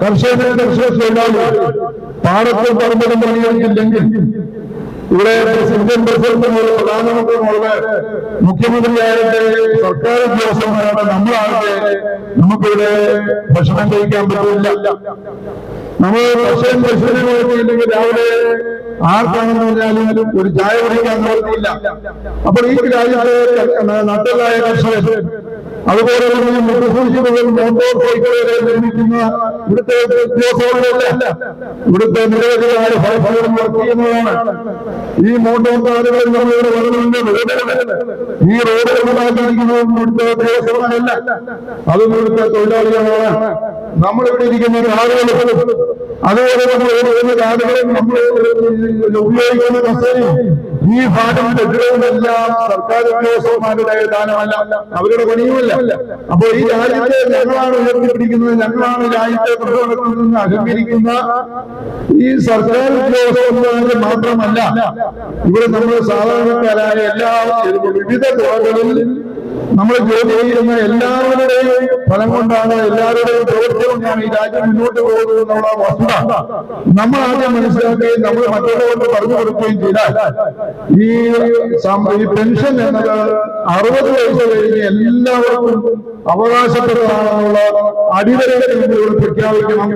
കർഷകരെ കർഷക തൊഴിലാളികൾ പാടത്തും പറമ്പിലും പണിയെടുക്കില്ലെങ്കിൽ ഇവിടെ പ്രസിഡന്റ് മുതൽ പ്രധാനമന്ത്രി മുതൽ മുഖ്യമന്ത്രിയായിട്ട് സർക്കാർ ഉദ്യോഗസ്ഥന്മാരാണ് നമ്മളാകട്ടെ നമുക്കിവിടെ ഭക്ഷണം കഴിക്കാൻ പറ്റില്ല. നമ്മൾ കർഷകൻ പശുവിനെ നോക്കിയില്ലെങ്കിൽ രാവിലെ ആർക്കാണെന്ന് പറഞ്ഞാലും ഒരു ചായ കുടിക്കാൻ നോക്കിയില്ല അപ്പോൾ ഈ രാജ്യത്തെ നട്ടലായ കർഷകർ അതുപോലെ മുട്ടുസൂചികൾ മോട്ടോർ സൈക്കിളുകൾ നിർമ്മിക്കുന്ന ഇവിടുത്തെ ഉദ്യോഗസ്ഥരല്ല ഇവിടുത്തെ നിരവധിയായ ഫലഫലം വർക്ക് ചെയ്യുന്നതാണ് ഈ മോട്ടോർ കാറുകൾ നമ്മളിവിടെ വരുന്നുണ്ട് റോഡുകൾ ഈ റോഡുകൾ ഉണ്ടാക്കിയിരിക്കുന്നത് ഇവിടുത്തെ ഉദ്യോഗസ്ഥരല്ല അതും ഇവിടുത്തെ തൊഴിലാളികളാണ്. നമ്മളിവിടെ ഇരിക്കുന്ന ആളുകൾ അതുപോലെ നമ്മൾ ഓരോരോ ആളുകളും നമ്മൾ ഉപയോഗിക്കുന്ന കസേരയും ഈ ഭാഗം കെട്ടിടവുമെല്ലാം സർക്കാർ ഉദ്യോഗസ്ഥന്മാരുടെ ദാനമല്ല. അവരുടെ പണിയുമല്ല. അപ്പൊ ഈ രാജ്യത്തെ ഞങ്ങളാണ് ഉയർത്തിപ്പിടിക്കുന്നത്. ഞങ്ങളാണ് രാജ്യത്തെ പ്രവർത്തനത്തിൽ അഹങ്കരിക്കുന്ന ഈ സർക്കാർ ഉദ്യോഗസ്ഥന്മാരുടെ മാത്രമല്ല ഇവിടെ നമ്മൾ സാധാരണക്കാരായ എല്ലാ വിവിധ തുറകളിൽ നമ്മൾ ജോലി ചെയ്യുന്ന എല്ലാവരുടെയും ഫലം കൊണ്ടാണ് എല്ലാവരുടെയും പ്രവൃത്തി കൊണ്ടാണ് ഈ രാജ്യം മുന്നോട്ട് പോകുന്നത് എന്നുള്ള വസ്തുത നമ്മൾ ആദ്യം മനസ്സിലാക്കുകയും നമ്മൾ മറ്റുള്ളവർക്ക് പറഞ്ഞു കൊടുക്കുകയും ചെയ്താൽ ഈ ഈ പെൻഷൻ എന്നത് അറുപത് വയസ്സ് കഴിഞ്ഞ് എല്ലാവർക്കും അവകാശപ്പെട്ടതാണെന്നുള്ള അടിവരയുടെ രീതിയിൽ പ്രഖ്യാപിക്കണം.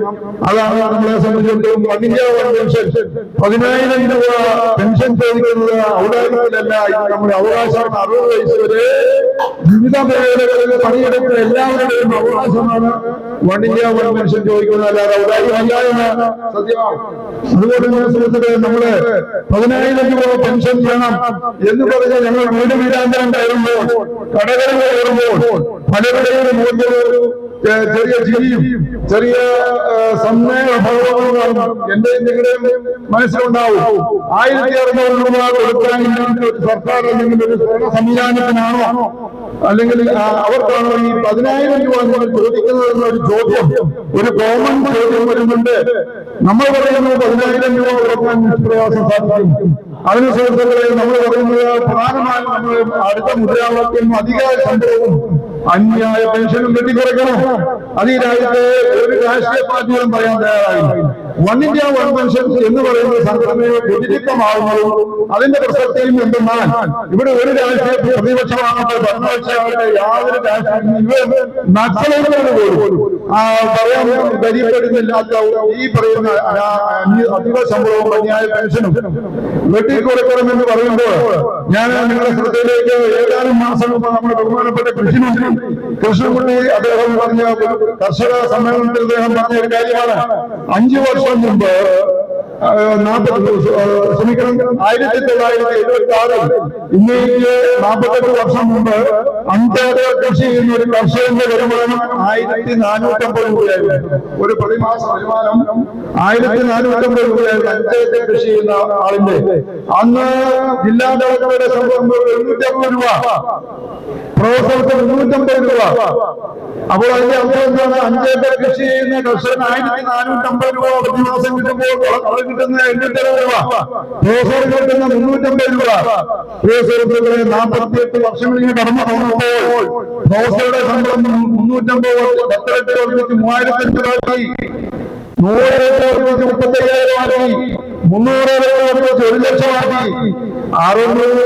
അതാണ് നമ്മളെ സംബന്ധിച്ചിടത്തോളം പെൻഷൻ. പതിനായിരം രൂപ പെൻഷൻ ചോദിക്കുന്നത് ഔദാര്യത്തിലല്ല ഇത് നമ്മുടെ അവകാശമാണ് അറുപത് വയസ്സ് വരെ വിവിധ മേഖലകളിൽ പണിയെടുത്ത എല്ലാവരുടെയും അവകാശമാണ്. വൺ ഇന്ത്യ വൺ പെൻഷൻ ചോദിക്കുന്നത് അല്ലാതെ അതുകൊണ്ട് തന്നെ സുഹൃത്തുക്കളെ നമ്മൾ പതിനായിരം രൂപ പെൻഷൻ വേണം എന്ന് പറഞ്ഞ് ഞങ്ങൾ വീട് വീരാന്തരം കയറുമ്പോൾ കടകളിൽ കയറുമ്പോൾ പലരുടെയും മുകളിൽ ചെറിയ ചിരിയും ചെറിയ സന്ദേഹ കാണും എന്റെയും നിങ്ങളുടെയും മനസ്സിലുണ്ടാവും. ആയിരത്തി അറുന്നൂറ് രൂപ കൊടുക്കാൻ ഇല്ലാത്ത ഒരു സർക്കാർ അല്ലെങ്കിൽ ഒരു ഭരണ സംവിധാനത്തിനാണോ അല്ലെങ്കിൽ അവർക്കാണോ ഈ പതിനായിരം രൂപ നിങ്ങൾ ചോദിക്കുന്നത് എന്നൊരു ചോദ്യം ഒരു കോമൺ ചോദ്യം വരുന്നുണ്ട്. നമ്മൾ പറയുന്നത് പതിനായിരം രൂപ കൊടുക്കാൻ പ്രയാസം സാധിക്കും. അതിന് സുഹൃത്തുക്കളെ നമ്മൾ പറയുന്നത് പ്രധാനമായും നമ്മൾ അടുത്ത മുദ്രാവാക്യം അധികാര സംഭവവും അന്യായ പെൻഷനും വെട്ടിക്കുറയ്ക്കണം അത് ഈ രാജ്യത്തെ ഒരു രാഷ്ട്രീയ പാർട്ടികളും പറയാൻ തയ്യാറായി വൺ ഇന്ത്യ വൺ പെൻഷൻ എന്ന് പറയുന്ന സംഘടനയെ വ്യതിരിക്തമാകുന്നതും അതിന്റെ പ്രസക്തിയും എന്തെന്നാൽ ഇവിടെ ഒരു രാഷ്ട്രീയ പ്രതിപക്ഷമാകട്ടെ ഭരണപക്ഷമാകട്ടെ യാതൊരു രാഷ്ട്രീയ നക്സലൈറ്റുകൾ പോലും. പറയാൻ ഈ പറയുന്ന അധിക ശമ്പളവും അന്യായ പെൻഷനും വെട്ടിക്കുറയ്ക്കണമെന്ന് പറയുമ്പോൾ ഞാൻ നിങ്ങളുടെ ശ്രദ്ധയിലേക്ക് ഏതാനും മാസം നമ്മുടെ ബഹുമാനപ്പെട്ട കൃഷിമന്ത്രി കൃഷ്ണൻകുട്ടി അദ്ദേഹം പറഞ്ഞ കർഷക സമ്മേളനത്തിൽ അദ്ദേഹം പറഞ്ഞ ഒരു കാര്യമാണ്. അഞ്ചു വർഷം മുമ്പ് ആയിരത്തി തൊള്ളായിരത്തി എഴുപത്തി ആറിൽ ഇന്ത്യയിൽ നാൽപ്പത്തെട്ട് വർഷം മുമ്പ് അഞ്ചാറ് കൃഷി ചെയ്യുന്ന ഒരു കർഷകന്റെ വരുമാനം ആയിരത്തി നാനൂറ്റമ്പത് രൂപയായിരുന്നു. ഒരു പ്രതിമാസ വരുമാനം ആയിരത്തി നാനൂറ്റമ്പത് രൂപയായിരുന്നു അഞ്ചേക്കർ കൃഷി ചെയ്യുന്ന ആളിന്റെ. അന്ന് ജില്ലാ കളക്ടറുടെ സംഭവം എഴുന്നൂറ്റമ്പത് രൂപ. പ്രൊഫസർക്ക് മുന്നൂറ്റമ്പത് രൂപ. അപ്പോൾ അതിന്റെ അർത്ഥം എന്താണ്? അഞ്ചേക്കർ കൃഷി ചെയ്യുന്ന കർഷകൻ ആയിരത്തി നാനൂറ്റമ്പത് രൂപ പ്രതിമാസം കിട്ടുമ്പോൾ കിട്ടുന്ന എണ്ണൂറ്ററുപത് രൂപ. പ്രൊഫസർ കിട്ടുന്ന മുന്നൂറ്റമ്പത് രൂപ. പ്രൊഫസർ നാൽപ്പത്തി എട്ട് വർഷങ്ങളിൽ കടന്നു പോകുമ്പോൾ പ്രൊഫസറുടെ ശമ്പളം മുന്നൂറ്റമ്പത് മൂവായിരത്തി ഒരു ലക്ഷമാക്കി. അറുന്നൂറ്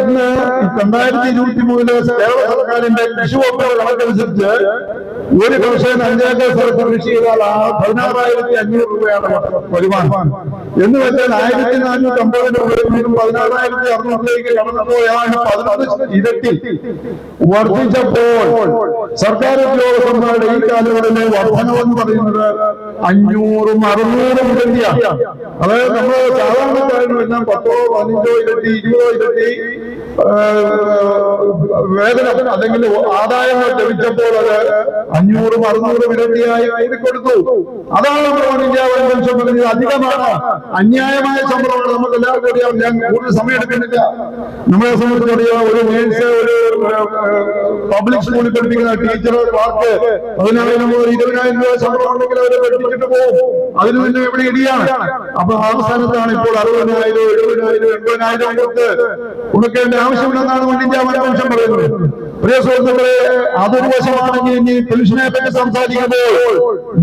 ഇന്ന് രണ്ടായിരത്തി ഇരുപത്തി മൂന്നിൽ കേരള സർക്കാരിന്റെ കൃഷി വകുപ്പ് കണക്കനുസരിച്ച് ഒരു കർഷകൻ അഞ്ചേക്കർ സ്ഥലത്ത് കൃഷി ചെയ്താൽ ആ പതിനാറായിരത്തി അഞ്ഞൂറ് രൂപയാണ് വരുമാനം. എന്ന് വെച്ചാൽ ആയിരത്തി നാനൂറ്റി അമ്പത് രൂപയിൽ നിന്നും പതിനാറായിരത്തി അറുന്നൂറിലേക്ക് കടന്നുപോയാണ് ഇരട്ടി വർദ്ധിച്ചപ്പോൾ സർക്കാർ ഉദ്യോഗസ്ഥന്മാരുടെ ഈ കാലയളവിലെ വർധനമെന്ന് പറയുന്നത് അഞ്ഞൂറും അറുന്നൂറും ഇരട്ടിയാണ് അതായത് നമ്മൾ സാധാരണക്കാരനും എല്ലാം പത്തോ പതിനഞ്ചോ ഇരട്ടി ഇരുപതോ ഇരട്ടി വേതനം അല്ലെങ്കിൽ ആദായങ്ങൾ ലഭിച്ചപ്പോൾ അത് അഞ്ഞൂറും അറുന്നൂറും ഇരട്ടിയായി കൊടുത്തു. അതാണ് നമ്മൾ ഇന്ത്യ വൺ പെൻഷൻ പറഞ്ഞത് അധികമാണ്. അന്യായമായ ശമ്പളമാണ് നമുക്ക് എല്ലാവർക്കും അറിയാം. ഞാൻ കൂടുതൽ സമയം എടുക്കുന്നില്ല. നമ്മളെ സംബന്ധിച്ചറിയാം ഒരു നേഴ്സ് ഒരു പബ്ലിക് സ്കൂളിൽ പഠിപ്പിക്കുന്ന ടീച്ചർ ക്ലാർക്ക് പതിനായിരം മുതൽ ഇരുപതിനായിരം രൂപ ശമ്പളം ഉണ്ടെങ്കിൽ അവരെ പഠിപ്പിച്ചിട്ട് പോകും. അതിന് പിന്നെ ഇവിടെ ഇടിയാണ്. അപ്പൊ ആ സ്ഥാനത്താണ് ഇപ്പോൾ അറുപതിനായിരം എഴുപതിനായിരം എൺപതിനായിരം കൊടുത്ത്. കൊടുക്കേണ്ട ആവശ്യമില്ലെന്നാണ് വൺ പെൻഷൻ പറയുന്നത്. പ്രിയ സുഹൃത്തുക്കളെ അതൊരു വശമാണെങ്കിൽ ഇനി പുരുഷനെ പറ്റി സംസാരിക്കുമ്പോൾ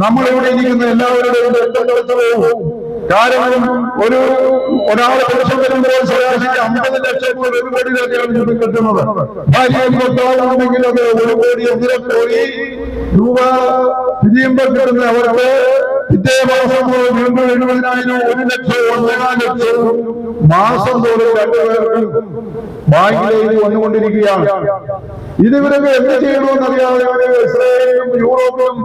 നമ്മളിവിടെ ഇരിക്കുന്ന എല്ലാവരുടെയും കാരണം ഒരു ഒരാളെ പെൻഷൻ വരുമ്പോൾ ശരാശരി അമ്പത് ലക്ഷം മുതൽ ഒരു കോടിയിലൊക്കെയാണ് കിട്ടുന്നത്. ഭാര്യയും ഒരു കോടി ഒന്നര കോടി രൂപ കിട്ടുന്ന അവർക്ക് പിറ്റേ മാസം തോറും വീണ്ടും എഴുപതിനായിരം ഒരു ലക്ഷം ഒന്നേകാൽ ലക്ഷം മാസം തോറും രണ്ടുപേർക്ക് ബാങ്കിലേക്ക് വന്നുകൊണ്ടിരിക്കുകയാണ്. ഇത് ഇവരൊക്കെ എന്ത് ചെയ്യണമെന്നറിയാതെ ഇസ്രായേലിലും യൂറോപ്പിലും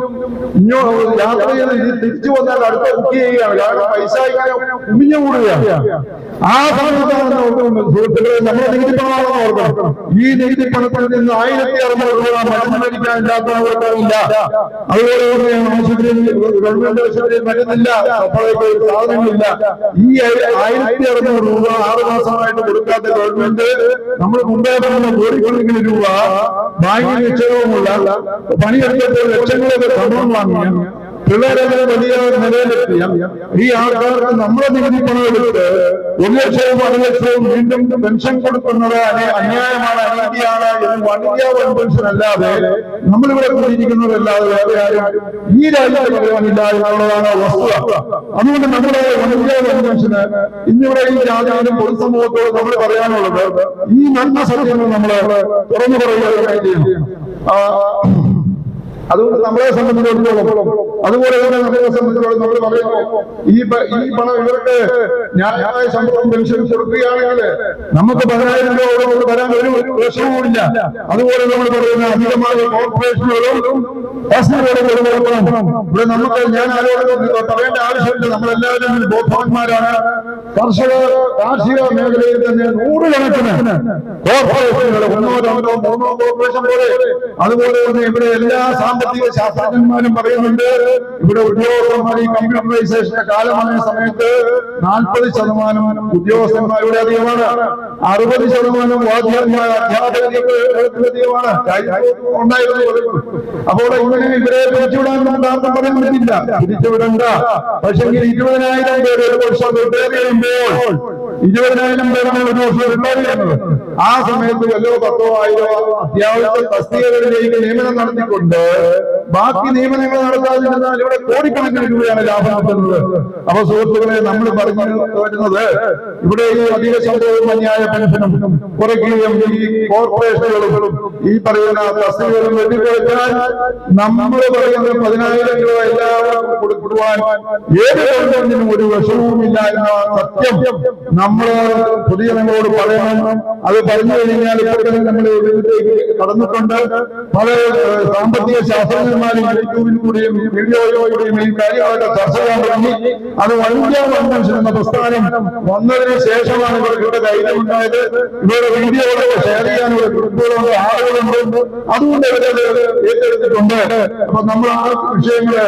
ഇഞ്ഞോ യാത്ര ചെയ്ത് തിരിച്ചു വന്നാൽ അടുത്ത ബുക്ക് ചെയ്യുകയാണ്. കാരണം പൈസ ഇങ്ങനെ കൂടുകയാണ്. ആ സമയത്താണ് സുഹൃത്തുക്കളെ നമ്മുടെ നികുതി പണമാണെന്ന് ഓർക്കണം. ഈ നികുതി പണത്തിൽ നിന്ന് ആയിരത്തി അറുന്നൂറ് രൂപ മരുന്ന് മേടിക്കാൻ ഇല്ലാത്തവർക്കില്ല അതുപോലെ തന്നെയാണ് ആശുപത്രിയിൽ ഗവൺമെന്റ് സാധനങ്ങളില്ല ഈ ആയിരത്തി അറുന്നൂറ് രൂപ ആറ് മാസമായിട്ട് കൊടുക്കാത്ത ഗവൺമെന്റ് നമ്മൾ മുമ്പേ പറഞ്ഞ കോടിക്കണക്കിന് രൂപ ബാങ്കിൽ നിക്ഷേപമുള്ള പണിയെടുത്തപ്പോൾ ലക്ഷങ്ങളൊക്കെ സമയം പിള്ളേരെല്ലാം വലിയ നിലയിലെത്തിയ ഈ ആൾക്കാർക്ക് നമ്മുടെ നികുതി പണം എടുത്ത് ഒരു ലക്ഷവും അര ലക്ഷവും വീണ്ടും പെൻഷൻ കൊടുക്കുന്നത് അന- അന്യായമാണ് അനീതിയാണ് എന്ന് വനിതാ വൻ പെൻഷൻ അല്ലാതെ നമ്മളിവിടെ കൂടിയിരിക്കുന്നവരല്ലാതെ വേറെ ആരും ഈ രാജ്യത്ത് പറയാനില്ല എന്നുള്ളതാണ് വസ്തുത അതുകൊണ്ട് നമ്മുടെ വനിതാ വൻ പെൻഷന് ഇന്നിവിടെ ഈ രാജ്യത്തിലും പൊതുസമൂഹത്തോട് നമ്മൾ പറയാനുള്ളത് ഈ നന്മ സത്യങ്ങൾ നമ്മൾ തുറന്നു പറയുക ചെയ്യണം. അതുകൊണ്ട് നമ്മളെ സംബന്ധിച്ചിടത്തോളം അതുപോലെ തന്നെ നമ്മളെ സംബന്ധിച്ചിടത്തോളം നമ്മൾ പറയുന്നു ഈ ഈ പണം ഇവർക്ക് ന്യായമായ ശമ്പളം പെൻഷൻ കൊടുക്കുകയാണെങ്കിൽ നമുക്ക് പതിനായിരം രൂപ കൊണ്ട് വരാൻ ഒരു പ്രശ്നവുമില്ല അതുപോലെ നമ്മൾ പറയുന്ന അധികമായ കോർപ്പറേഷനുകളും ഇവിടെ നമുക്ക് ഞാൻ ആരോടും പറയേണ്ട ആവശ്യമില്ല. നമ്മളെല്ലാവരും ബോധവാന്മാരാണ്. കർഷക കാർഷിക മേഖലയിൽ തന്നെ നൂറുകണക്കിന് കോർപ്പറേഷനുകൾ ഒന്നോ രണ്ടോ മൂന്നോ കോർപ്പറേഷൻ പോലെ. അതുപോലെ തന്നെ ഇവിടെ എല്ലാ ശാസ്ത്രജ്ഞന്മാരും പറയുന്നുണ്ട് ഇവിടെ ഉദ്യോഗസ്ഥന്മാർ കമ്പ്യൂട്ടറൈസേഷന്റെ കാലമായ സമയത്ത് നാൽപ്പത് ശതമാനം ഉദ്യോഗസ്ഥന്മാരുടെ അധികമാണ്. അറുപത് ശതമാനം വാദ്യന്മാർ അധ്യാപകമാണ് ഉണ്ടായിരുന്നു അപ്പോൾ ഇങ്ങനെ ഇവരെ പിരിച്ചുവിടാൻ നമുക്ക് പറയാൻ പറ്റില്ല. പിരിച്ചുവിടണ്ട. പക്ഷെങ്കിൽ ഇരുപതിനായിരം പേര് ഒരു വർഷം റിട്ടയർ ചെയ്യുമ്പോൾ ഇരുപതിനായിരം പേരാണ് ഒരു റിട്ടയർ ചെയ്യുന്നത് ആ സമയത്ത് വല്ലോ പത്തോ ആയിരോ അത്യാവശ്യം തസ്തികകളിലേക്ക് നിയമനം നടത്തിക്കൊണ്ട് ബാക്കി നിയമനങ്ങൾ നടത്താതിരുന്നാൽ ഇവിടെ കോടിക്കണക്കിന് രൂപയാണ് ലാഭം കിട്ടുന്നത്. അപ്പൊ സുഹൃത്തുക്കളെ നമ്മൾ പറഞ്ഞു വരുന്നത് ഇവിടെ ഈ അധിക ശമ്പളവും അന്യായ പെൻഷനും കുറയ്ക്കുകയും ഈ കോർപ്പറേഷനുകളും ഈ പറയുന്ന തസ്തികളും വെട്ടിക്കുറച്ചാൽ നമ്മൾ പറയുന്ന പതിനായിരം രൂപ എല്ലാവർക്കും കൊടുക്കുവാൻ ഏത് ഗവൺമെന്റിനും ഒരു വിഷമവുമില്ല എന്ന സത്യം. നമ്മൾ പുതിയ പൊതുജനങ്ങളോട് പറയണം. അത് പറഞ്ഞു കഴിഞ്ഞാൽ ഇപ്പോൾ നമ്മൾ കടന്നിട്ടുണ്ട്. പല സാമ്പത്തിക സാമ്പത്തിക ശാസ്ത്രജ്ഞന്മാരും യൂട്യൂബിലൂടെയും വീഡിയോയിലൂടെയും ഈ കാര്യങ്ങളൊക്കെ ചർച്ച ചെയ്യാൻ തുടങ്ങി അത് വനിതാ കൺവെൻഷൻ എന്ന പ്രസ്ഥാനം വന്നതിന് ശേഷമാണ് ഇവർക്ക് ധൈര്യം ഉണ്ടായത് ഇവരുടെ വീഡിയോകളൊക്കെ ഷെയർ ചെയ്യാനുള്ള ഗ്രൂപ്പുകളുണ്ട് ആളുകളുണ്ട്. അതുകൊണ്ട് ഇവരത് ഏറ്റെടുത്തിട്ടുണ്ട്. അപ്പൊ നമ്മൾ ആ വിഷയങ്ങളെ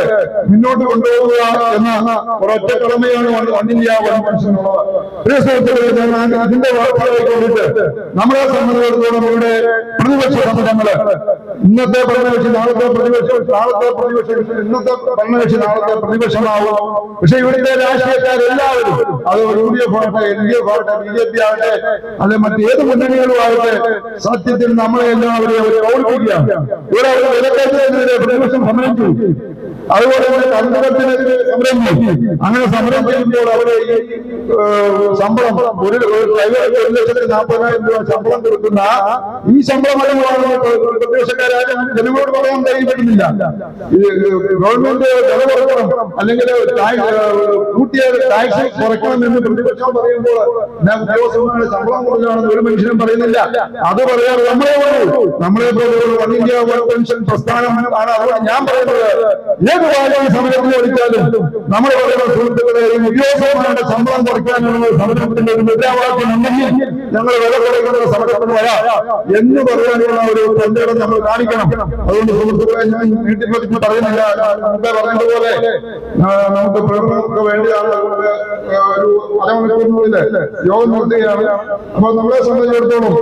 മുന്നോട്ട് കൊണ്ടുപോകുക എന്ന ഒരൊറ്റ കടമയാണ് വൺ ഇന്ത്യ വൺ പെൻഷൻ ഉള്ളത്. പ്രിയ സുഹൃത്തുക്കളെ ഞാൻ ഇതിന്റെ വാർത്തകളെ കൊണ്ടിട്ട് നമ്മളെ സംബന്ധിച്ചിടത്തോളം ഇവിടെ പ്രതിപക്ഷ സമരങ്ങൾ. ഇന്നത്തെ പ്രതിപക്ഷം നാളത്തെ പ്രതിപക്ഷം നാളത്തെ പ്രതിപക്ഷം ഇന്നത്തെ ഭരണകക്ഷി നാളത്തെ പ്രതിപക്ഷമാവും. പക്ഷെ ഇവിടുത്തെ രാഷ്ട്രീയക്കാരെല്ലാവരും അത് യു ഡി എഫ് ആകട്ടെ എൽ ഡി എഫ് ആകട്ടെ ബി ജെ പി ആകട്ടെ അല്ലെ മറ്റേത് മുന്നണികളും ആകട്ടെ സത്യത്തിൽ നമ്മളെ എല്ലാവരെയും അവർ ഓർപ്പിക്കുകയാണ്. ഇവിടെ അവർ വിലക്കയറ്റത്തിനെതിരെ പ്രതിപക്ഷം സമരം ചെയ്തു അതുപോലെ തന്നെ കണ്ടുകത്തിനെതിരെ സമരം അങ്ങനെ സമരം ചെയ്യുമ്പോൾ അവരെ ശമ്പളം. ഒരു ഒരു ലക്ഷത്തി നാൽപ്പതിനായിരം രൂപ ശമ്പളം കൊടുക്കുന്ന ഈ ശമ്പളം അടങ്ങുവാണ് പ്രതിപക്ഷക്കാരെ ജനങ്ങളോട് പറയാൻ കഴിയപ്പെടുന്നില്ല ഗവൺമെന്റ് വില കുറക്കണം. അല്ലെങ്കിൽ കൂട്ടിയ ടാക്സ് കുറയ്ക്കണം എന്ന് പ്രതിപക്ഷം പറയുമ്പോൾ ഞാൻ ഉദ്യോഗസ്ഥന്മാരുടെ ശമ്പളം കൂടുതലാണെന്ന് ഒരു മനുഷ്യനും പറയുന്നില്ല. അത് പറയാറ് നമ്മളെ നമ്മളെ പോലെയുള്ള വൺ ഇന്ത്യ പെൻഷൻ പ്രസ്ഥാനം ആണ് അതുകൊണ്ട് ഞാൻ പറയുന്നത്. ഏത് കാര്യം സമരത്തിൽ വിളിച്ചാലും നമ്മൾ പറയുന്ന സുഹൃത്തുക്കളെയും ഉദ്യോഗസ്ഥന്മാരുടെ ശമ്പളം കുറയ്ക്കാനുള്ള സമരത്തിന്റെ ഒരു മുദ്രാവാക്യം ഉണ്ടെങ്കിൽ ഞങ്ങൾ വില കുറയ്ക്കുന്ന സമരത്തിന് വരാം എന്ന് പറയാനുള്ള ഒരു പന്തേടം നമ്മൾ കാണിക്കണം. അതുകൊണ്ട് സുഹൃത്തുക്കളെ ഞാൻ നീട്ടിപ്പതിച്ച് പറയുന്നില്ല. മുമ്പേ പറഞ്ഞതുപോലെ നമുക്ക് പ്രകടനങ്ങൾക്ക് വേണ്ടിയാണ് ഒരു അരമണിക്കൂറിനുള്ളിൽ യോഗം നടത്തുകയാണ്. അപ്പൊ നമ്മളെ സംബന്ധിച്ചിടത്തോളം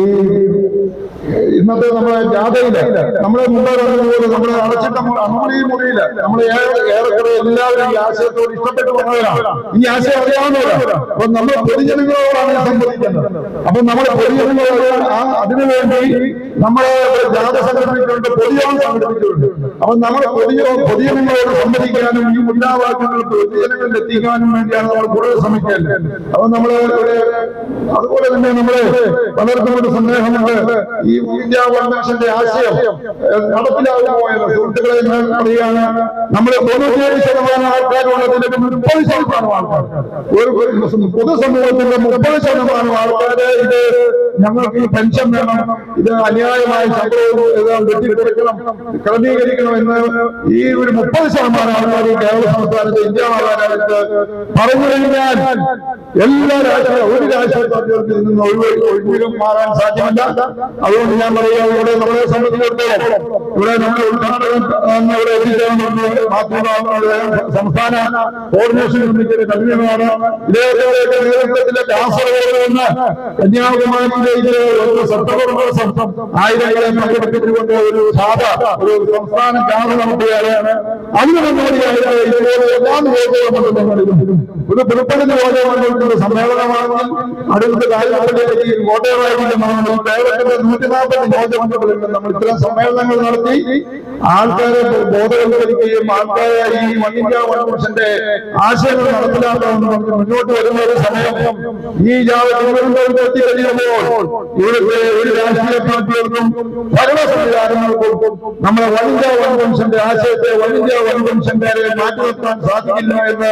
ഈ ഇന്നത്തെ നമ്മുടെ ജാഥയിൽ നമ്മളെ മുമ്പേ പറഞ്ഞതുപോലെ നമ്മളെ അടച്ചിട്ട നമ്മുടെ ഈ മുറിയിൽ നമ്മളെ ഏറെ ഏറെക്കുറെ എല്ലാവരും ഈ ആശയത്തോട് ഇഷ്ടപ്പെട്ടു വന്നവരാണ്. ഈ ആശയം അറിയാവുന്നവരാണ്. അപ്പൊ നമ്മൾ പൊതുജനങ്ങളോടാണ് സംബന്ധിക്കുന്നത് അപ്പൊ നമ്മുടെ പൊതുജനങ്ങളോട് അതിനുവേണ്ടി നമ്മളെ ജാഥ സംഘടിപ്പിക്കുന്നുണ്ട് പൊതുയോഗം സംഘടിപ്പിച്ചിട്ടുണ്ട് അപ്പൊ നമ്മൾ പൊതുജനം പൊതുജനങ്ങളോട് സംബന്ധിക്കാനും ഈ മുദ്രാവാക്യങ്ങൾ പൊതുജനങ്ങളിൽ എത്തിക്കാനും വേണ്ടിയാണ് നമ്മൾ കൂടുതൽ ശ്രമിക്കേണ്ടത്. അപ്പൊ നമ്മളെ അതുപോലെ തന്നെ നമ്മളെ പലർക്കും ഒരു സന്ദേഹമുണ്ട്. ഈ ഇന്ത്യ ഫൗണ്ടേഷന്റെ ആശയം നടപ്പിലാകുമോ എന്ന് സുഹൃത്തുക്കളെ പറയുകയാണ് നമ്മൾ തൊണ്ണൂറ്റിയേഴ് ശതമാനം ആൾക്കാരുള്ളതിന്റെ മുപ്പത് ശതമാനം പൊതുസമൂഹത്തിന്റെ മുപ്പത് ശതമാനം ആൾക്കാര് ഇത് ഞങ്ങൾക്ക് പെൻഷൻ വേണം ഇത് അന്യായമായ ശമ്പളവും വെട്ടിക്കുറയ്ക്കണം ക്രമീകരിക്കണം എന്ന് ഈ ഒരു മുപ്പത് ശതമാനം ആൾക്കാർ കേരള സംസ്ഥാനത്ത് ഇന്ത്യ പറഞ്ഞു കഴിഞ്ഞാൽ എല്ലാ രാഷ്ട്രീയ ഒരു രാഷ്ട്രീയ പാർട്ടികൾക്ക് നിന്ന് ഒഴിവ് ഒഴിവിലും മാറാൻ സാധ്യമല്ല. അതുകൊണ്ട് ഞാൻ പറയുക ഇവിടെ നമ്മളെ സംബന്ധിച്ചിടത്തോളം ഇവിടെ നമ്മുടെ ഉദ്ഘാടനം ഇവിടെ എത്തിച്ചേർന്നത് സംസ്ഥാന കോർഡിനേഷൻ കമ്മിറ്റിയുടെ കൺവീനറാണ്. ഇതേപോലെയൊക്കെ നേതൃത്വത്തിലെ കാസർഗോഡ് നിന്ന് കന്യാകുമാരിയിലേക്ക് സെപ്റ്റംബർ മാസം ആയിരങ്ങളെ പങ്കെടുപ്പിച്ചുകൊണ്ട് ഒരു സാധ ഒരു സംസ്ഥാന ക്യാമ്പ് നടത്തുകയാണ്. അതിന് മുന്നോടിയായിട്ട് ഇതുപോലെ എല്ലാ നിയോജകമണ്ഡലങ്ങളിലും ഒരു പുതുപ്പണി നിയോജകമണ്ഡലത്തിന്റെ സമ്മേളനമാണെങ്കിൽ അടുത്ത കാര്യങ്ങളിലേക്ക് കോട്ടയമായിരിക്കുന്നതാണ് കേരളത്തിന്റെ നൂറ്റി നാൽപ്പത് നിയോജകമണ്ഡലങ്ങളിൽ നമ്മൾ ഇത്തരം സമ്മേളനങ്ങൾ നടത്തി. ആൾക്കാരെ ബോധവൽക്കരിക്കുകയും ആൾക്കാരെ ഈ മണ്ണിന്ത്യ കൺവെൻഷന്റെ ആശയങ്ങൾ നടപ്പിലാക്കണമെന്ന് പറഞ്ഞ് മുന്നോട്ട് വരുന്ന ഒരു സമയം. ഈ തിരുവനന്തപുരത്ത് ഇവിടുത്തെ ഒരു രാഷ്ട്രീയ പാർട്ടികൾക്കും ഭരണ സംവിധാനങ്ങൾക്കും നമ്മുടെ വനിതാ വൻവംശന്റെ ആശയത്തെ വനിതാ വൻവംശന്മാരെ മാറ്റി നിർത്താൻ സാധിക്കില്ല എന്ന്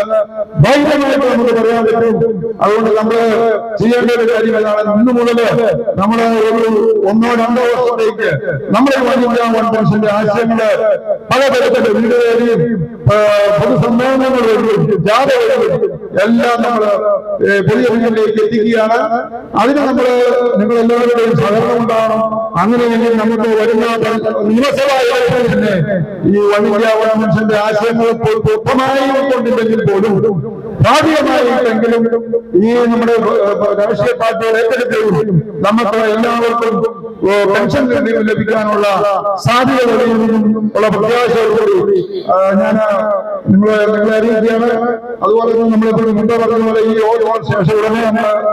ധൈര്യമായിട്ട് നമുക്ക് പറയാൻ പറ്റും. അതുകൊണ്ട് നമ്മൾ ചെയ്യേണ്ട ഒരു കാര്യം ഇതാണ്. ഇന്ന് മുതൽ നമ്മുടെ ഒരു ഒന്നോ രണ്ടോ വർഷത്തേക്ക് നമ്മുടെ വനിതാ കോൺഫറൻസിന്റെ ആശയങ്ങൾ പലതരത്തിലുള്ള വീടുകളിലും പൊതുസമ്മേളനങ്ങൾ വഴിയും ജാഥ എല്ലാം നമ്മൾ പൊതുജനങ്ങളിലേക്ക് എത്തിക്കുകയാണ് അതിന് നമ്മൾ നിങ്ങൾ എല്ലാവരുടെയും സഹകരണം ഉണ്ടാകണം അങ്ങനെയെങ്കിൽ നമുക്ക് വരുന്ന നിയമസഭാ ഇലക്ഷന് ഈ വനിതാ കോൺഫറൻസിന്റെ ആശയങ്ങൾ പൂർണമായി ഉൾക്കൊണ്ടില്ലെങ്കിൽ പോലും ഭാഗികമായിട്ടെങ്കിലും ഈ നമ്മുടെ രാഷ്ട്രീയ പാർട്ടികൾ ഏറ്റെടുക്കുകയും നമുക്ക് എല്ലാവർക്കും പെൻഷൻ ലഭിക്കാനുള്ള സാധ്യത ഉള്ള പ്രത്യാശയോടുകൂടി ഞാൻ നിങ്ങളെ നിങ്ങളെ അറിയിക്കുകയാണ്. അതുപോലെ തന്നെ നമ്മളിപ്പോൾ മുമ്പ് പറഞ്ഞ പോലെ ഈ ഓരോ ശേഷം ഉടനെ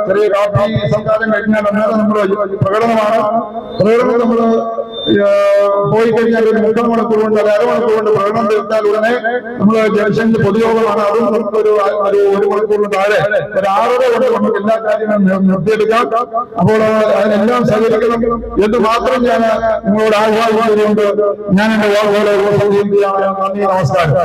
ചെറിയ കാപ്പി സംസ്കാരം കഴിഞ്ഞാൽ അന്നേരം നമ്മുടെ പ്രകടനമാണ്. പ്രകടനം നമ്മൾ പോയി കഴിഞ്ഞാൽ ഒരു മുക്കാൽ മണിക്കൂർ കൊണ്ട് അല്ലെങ്കിൽ അരമണിക്കൂർ കൊണ്ട് പ്രകടനം തീർത്താൽ ഉടനെ നമ്മൾ ജംഗ്ഷനിൽ പൊതുയോഗമാണ്. അതും നമുക്കൊരു ഒരു ഒരു മണിക്കൂറിന് താഴെ ഒരു ആറര കൊണ്ട് നമുക്ക് എല്ലാ കാര്യങ്ങളും നിർ- നിർത്തിയെടുക്കാം. അപ്പോൾ അതിനെല്ലാം സഹകരിക്കണം. എന്ന് മാത്രം ഞാൻ നിങ്ങളോട് ആഹ്വാനം ചെയ്തുകൊണ്ട് ഞാൻ എന്റെ വാക്കുകളെ നന്ദി നമസ്കാരം.